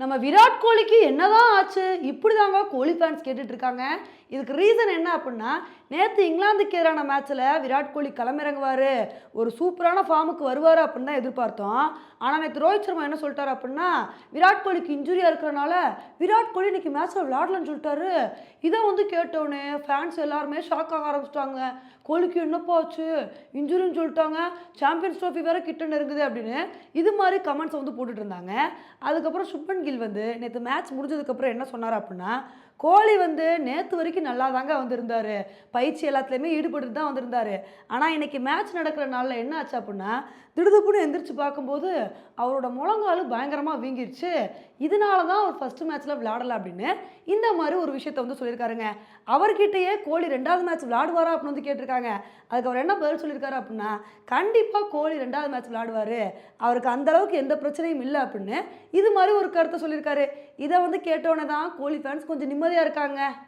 நம்ம விராட் கோலிக்கு என்னதான் ஆச்சு? இப்படி தாங்க கோலி ஃபேன்ஸ் கேட்டுட்டு இருக்காங்க இதுக்கு ரீசன் என்ன அப்படின்னா நேற்று இங்கிலாந்துக்கு எதிரான மேட்ச்சில் விராட் கோலி களமிறங்குவார். ஒரு சூப்பரான ஃபார்முக்கு வருவார் அப்படின்னு தான் எதிர்பார்த்தோம். ஆனால் நேற்று ரோஹித் சர்மா என்ன சொல்லிட்டாரு அப்படின்னா விராட் கோலிக்கு இன்ஜுரியாக இருக்கிறனால விராட் கோலி இன்னைக்கு மேட்ச்சில் விளாடலன்னு சொல்லிட்டாரு. இதை வந்து கேட்டோன்னே ஃபேன்ஸ் எல்லாருமே ஷாக் ஆக ஆரம்பிச்சிட்டாங்க. கோலிக்கு என்னப்பா ஆச்சு? இன்ஜுரின்னு சொல்லிட்டாங்க. சாம்பியன்ஸ் ட்ரோஃபி வேறு கிட்ட நெருங்குது அப்படின்னு. இது மாதிரி கமெண்ட்ஸ் வந்து போட்டுட்டு இருந்தாங்க அதுக்கப்புறம் கில் வந்து நேற்று மேட்ச் முடிஞ்சதுக்கப்புறம் என்ன சொன்னார் அப்படின்னா கோலி வந்து நேற்று வரைக்கும் நல்லா தாங்க வந்திருந்தார். பயிற்சி எல்லாத்துலேயுமே ஈடுபட்டு தான் வந்திருந்தார். ஆனால் இன்றைக்கி மேட்ச் நடக்கிற நாளில் என்ன ஆச்சு அப்படின்னா திடுதுப்புன்னு எந்திரிச்சு பார்க்கும்போது அவரோட முழங்கால் பயங்கரமாக வீங்கிருச்சு. இதனால தான் அவர் ஃபஸ்ட்டு மேட்ச்சில் விளையாடல அப்படின்னு இந்த மாதிரி ஒரு விஷயத்த வந்து சொல்லியிருக்காருங்க. அவர்கிட்டயே கோலி ரெண்டாவது மேட்ச் விளையாடுவாரா அப்படின்னு வந்து கேட்டிருக்காங்க. அதுக்கு அவர் என்ன பதில் சொல்லியிருக்காரு அப்படின்னா கண்டிப்பாக கோலி ரெண்டாவது மேட்ச் விளையாடுவார். அவருக்கு அந்தளவுக்கு எந்த பிரச்சனையும் இல்லை அப்படின்னு. இது மாதிரி ஒரு கருத்து கருத்தை சொல்லியிருக்காரு. இதை வந்து கேட்டோன்னே தான் கோலி ஃபேன்ஸ் கொஞ்சம் நிம்மதியாக இருக்காங்க.